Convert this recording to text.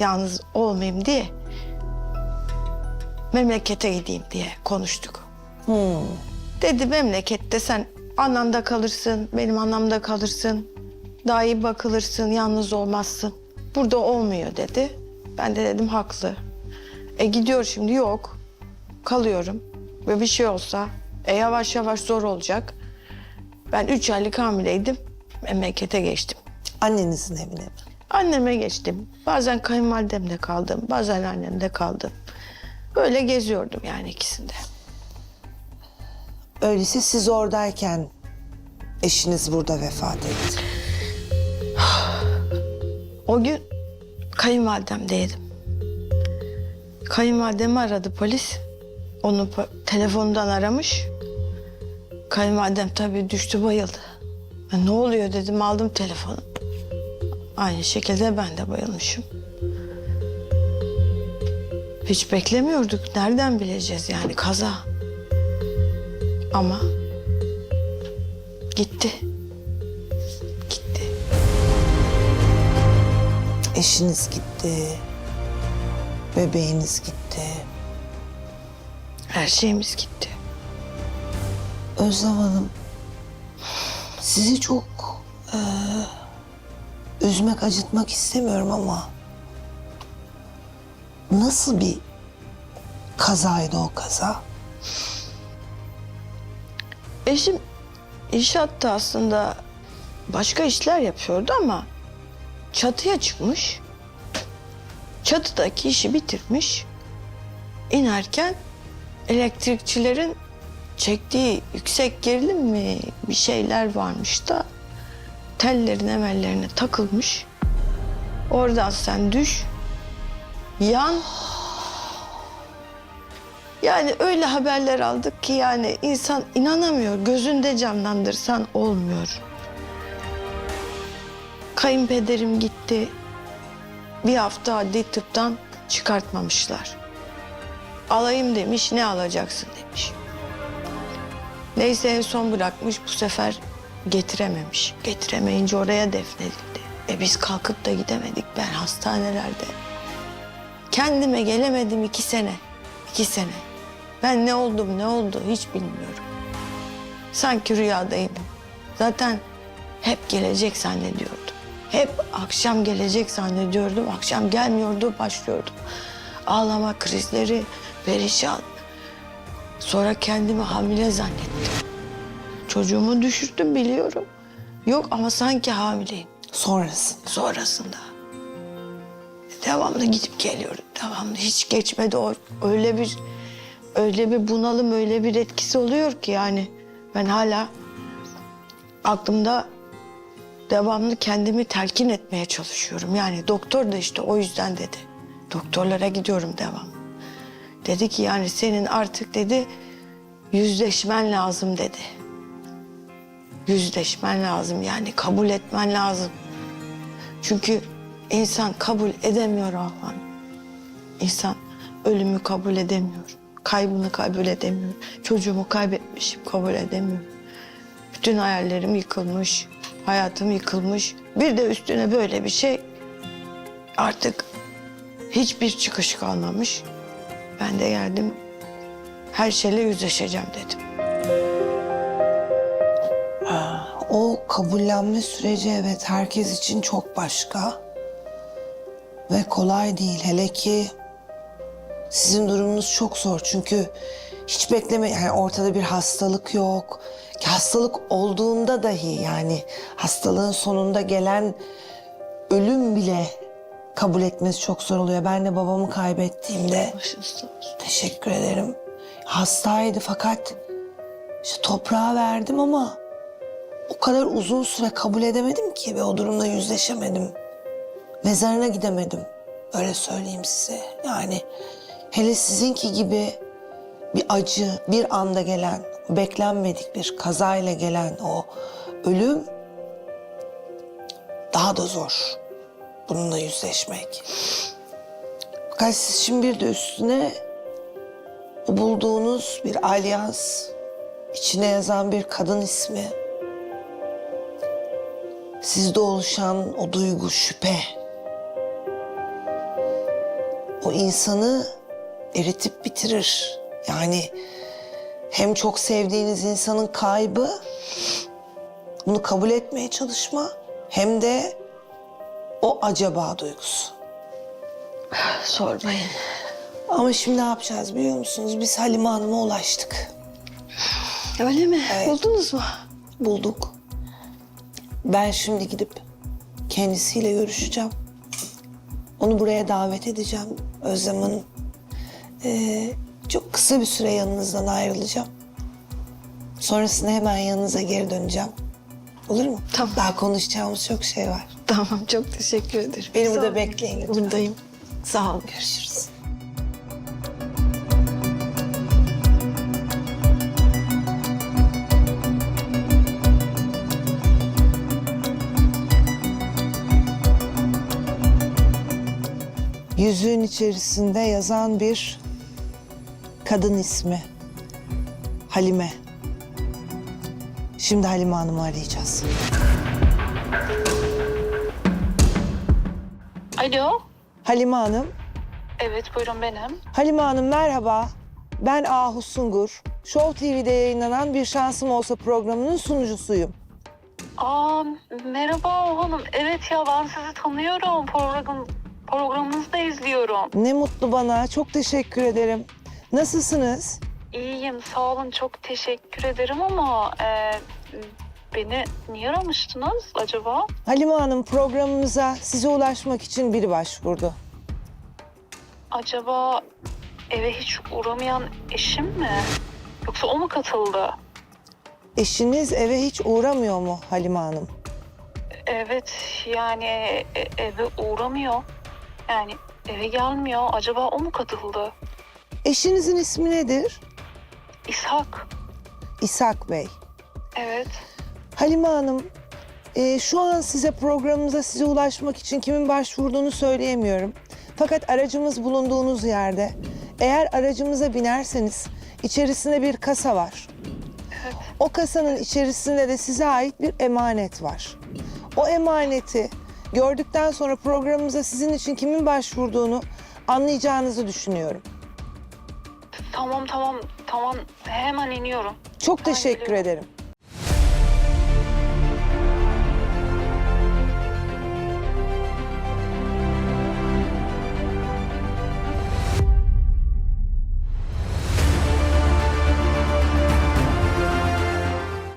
yalnız olmayayım diye memlekete gideyim diye konuştuk. Dedi memlekette sen ananda kalırsın, benim anamda kalırsın. Daha iyi bakılırsın, yalnız olmazsın. Burada olmuyor dedi. Ben de dedim haklı. E gidiyor şimdi yok. Kalıyorum. Ve bir şey olsa e yavaş yavaş zor olacak. Ben üç aylık hamileydim. Memlekete geçtim. Annenizin evine mi? Anneme geçtim. Bazen kayınvalidemde kaldım. Bazen annemde kaldım. Böyle geziyordum yani ikisinde. Öyleyse siz oradayken eşiniz burada vefat etti. O gün kayınvalidemdeydim. Kayınvalidemi aradı polis. Onu telefondan aramış. Kayınvalidem tabii düştü bayıldı. Ne oluyor dedim aldım telefonu. Aynı şekilde ben de bayılmışım. Hiç beklemiyorduk. Nereden bileceğiz yani kaza. Ama gitti. Gitti. Eşiniz gitti. Bebeğiniz gitti. Her şeyimiz gitti. Özlem Hanım, sizi çok eee, üzmek, acıtmak istemiyorum ama nasıl bir kazaydı o kaza? Eşim inşaatta aslında başka işler yapıyordu ama çatıya çıkmış. Çatıdaki işi bitirmiş. İnerken elektrikçilerin çektiği yüksek gerilim mi bir şeyler varmış da tellerine mellerine takılmış. Oradan sen düş, yan. Yani öyle haberler aldık ki yani insan inanamıyor. Gözünde canlandırsan olmuyor. Kayınpederim gitti. Bir hafta adli tıptan çıkartmamışlar. Alayım demiş, ne alacaksın demiş. Neyse en son bırakmış, bu sefer getirememiş. Getiremeyince oraya defnedildi. E biz kalkıp da gidemedik, ben hastanelerde. Kendime gelemedim iki sene. İki sene. Ben ne oldum ne oldu hiç bilmiyorum. Sanki rüyadaydım. Zaten hep gelecek zannediyordum. Hep akşam gelecek zannediyordum. Akşam gelmiyordu başlıyordum. Ağlama krizleri, perişan. Sonra kendimi hamile zannettim. Çocuğumu düşürdüm biliyorum. Yok ama sanki hamileyim Sonrasında. sonrasında. Devamlı gidip geliyorum. Devamlı hiç geçmedi o öyle bir öyle bir bunalım öyle bir etkisi oluyor ki yani ben hala aklımda devamlı kendimi telkin etmeye çalışıyorum. Yani doktor da işte o yüzden dedi. Doktorlara gidiyorum devam. Dedi ki yani senin artık dedi yüzleşmen lazım dedi. Yüzleşmen lazım yani kabul etmen lazım. Çünkü insan kabul edemiyor Ahvan. İnsan ölümü kabul edemiyor. Kaybını kabul edemiyor. Çocuğumu kaybetmişim kabul edemiyorum. Bütün hayallerim yıkılmış. Hayatım yıkılmış. Bir de üstüne böyle bir şey artık hiçbir çıkış kalmamış. Ben de geldim her şeyle yüzleşeceğim dedim. Kabullenme süreci evet herkes için çok başka. Ve kolay değil. Hele ki sizin durumunuz çok zor. Çünkü hiç bekleme yani ortada bir hastalık yok. Ki hastalık olduğunda dahi yani hastalığın sonunda gelen ölüm bile kabul etmesi çok zor oluyor. Ben de babamı kaybettiğimde. Teşekkür ederim. Hastaydı fakat işte toprağa verdim ama o kadar uzun süre kabul edemedim ki ve o durumla yüzleşemedim. Mezarına gidemedim. Öyle söyleyeyim size. Yani hele sizinki gibi bir acı, bir anda gelen, beklenmedik bir kazayla gelen o ölüm daha da zor. Bununla yüzleşmek. Fakat siz şimdi bir de üstüne bulduğunuz bir alyans, içine yazan bir kadın ismi. Sizde oluşan o duygu, şüphe. o insanı eritip bitirir. Yani hem çok sevdiğiniz insanın kaybı, bunu kabul etmeye çalışma, hem de o acaba duygusu. Sormayın. Ama şimdi ne yapacağız biliyor musunuz? Biz Halime Hanım'a ulaştık. Öyle mi? Evet. Buldunuz mu? Bulduk. Ben şimdi gidip kendisiyle görüşeceğim. Onu buraya davet edeceğim Özlem Hanım. Ee, çok kısa bir süre yanınızdan ayrılacağım. Sonrasında hemen yanınıza geri döneceğim. Olur mu? Tamam. Daha konuşacağımız çok şey var. Tamam çok teşekkür ederim. Beni Sağ burada olun. bekleyin lütfen. Buradayım. Sağ olun. Görüşürüz. Yüzüğün içerisinde yazan bir kadın ismi. Halime. Şimdi Halime Hanım'ı arayacağız. Alo. Halime Hanım, Evet buyurun benim. Halime Hanım merhaba. Ben Ahu Sungur. Show TV'de yayınlanan Bir Şansım Olsa programının sunucusuyum. Aa merhaba O Hanım. Evet ya ben sizi tanıyorum. Program, programınızı da izliyorum. Ne mutlu bana. Çok teşekkür ederim. Nasılsınız? İyiyim sağ olun çok teşekkür ederim ama e, beni niye aramıştınız acaba? Halime Hanım programımıza size ulaşmak için biri başvurdu. Acaba eve hiç uğramayan eşim mi? Yoksa o mu katıldı? Eşiniz eve hiç uğramıyor mu Halime Hanım? Evet yani e- eve uğramıyor. Yani eve gelmiyor. Acaba o mu katıldı? Eşinizin ismi nedir? İshak. İshak Bey. Evet. Halime Hanım, e, şu an size programımıza size ulaşmak için kimin başvurduğunu söyleyemiyorum. Fakat aracımız bulunduğunuz yerde. Eğer aracımıza binerseniz içerisinde bir kasa var. Evet. O kasanın içerisinde de size ait bir emanet var. O emaneti gördükten sonra programımıza sizin için kimin başvurduğunu anlayacağınızı düşünüyorum. Tamam tamam tamam hemen iniyorum. Çok teşekkür ederim.